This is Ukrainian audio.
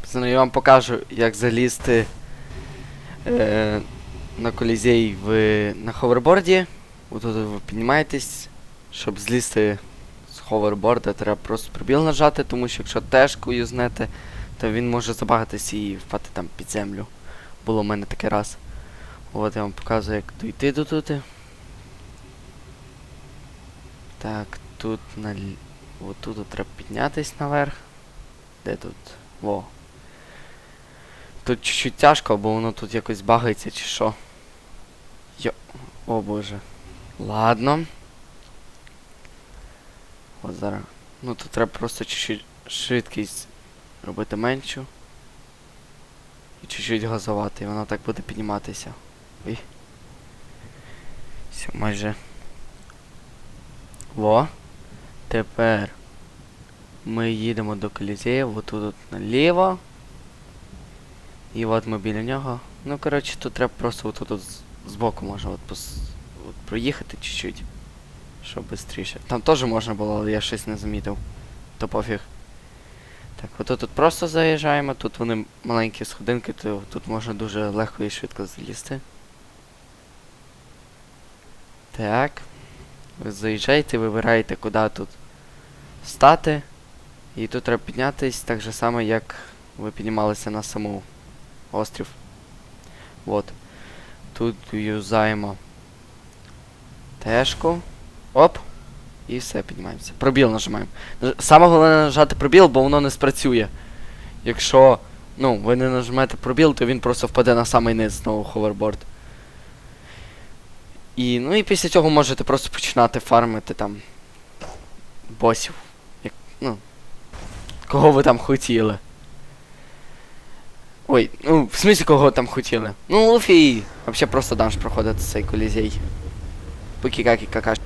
Пацани, я вам покажу, як залізти е, на колізей в, на ховерборді. Отут ви піднімаєтесь. Щоб злізти з ховерборда, треба просто прибіл нажати, тому що якщо тежку юзнете, то він може забагатись і впати там під землю. Було в мене таке раз. От я вам показую, як дойти до тут. Так, тут на лі- От тут треба піднятись наверх. Де тут? Во. Тут чуть-чуть тяжко, бо воно тут якось багається чи що. Йо. О боже. Ладно. От зараз. Ну тут треба просто чуть-чуть швидкість робити меншу. І чуть-чуть газувати, і воно так буде підніматися. Ой. Все, майже. Во. Тепер ми їдемо до Колізея, от тут от наліво. І от ми біля нього. Ну, коротше, тут треба просто от тут збоку можна от, пос... от проїхати чуть-чуть. Щоб швидше. Там теж можна було, але я щось не замітив. То пофіг. Так, от тут просто заїжджаємо, тут вони маленькі сходинки, то тут можна дуже легко і швидко залізти. Так. Ви заїжджаєте, вибираєте, куди тут стати. І тут треба піднятись так же само, як ви піднімалися на саму острів. От. Тут юзаємо тежку. Оп. І все, піднімаємося. Пробіл нажимаємо. Саме головне нажати пробіл, бо воно не спрацює. Якщо ну, ви не нажмете пробіл, то він просто впаде на самий низ знову ховерборд. І, ну і після цього можете просто починати фармити там босів. Як, ну, кого ви там хотіли. Ой, ну, в смысле кого там хотіли? Ну, Луфі, вообще просто данж проходити цей колізей. Пукі-какі какаш.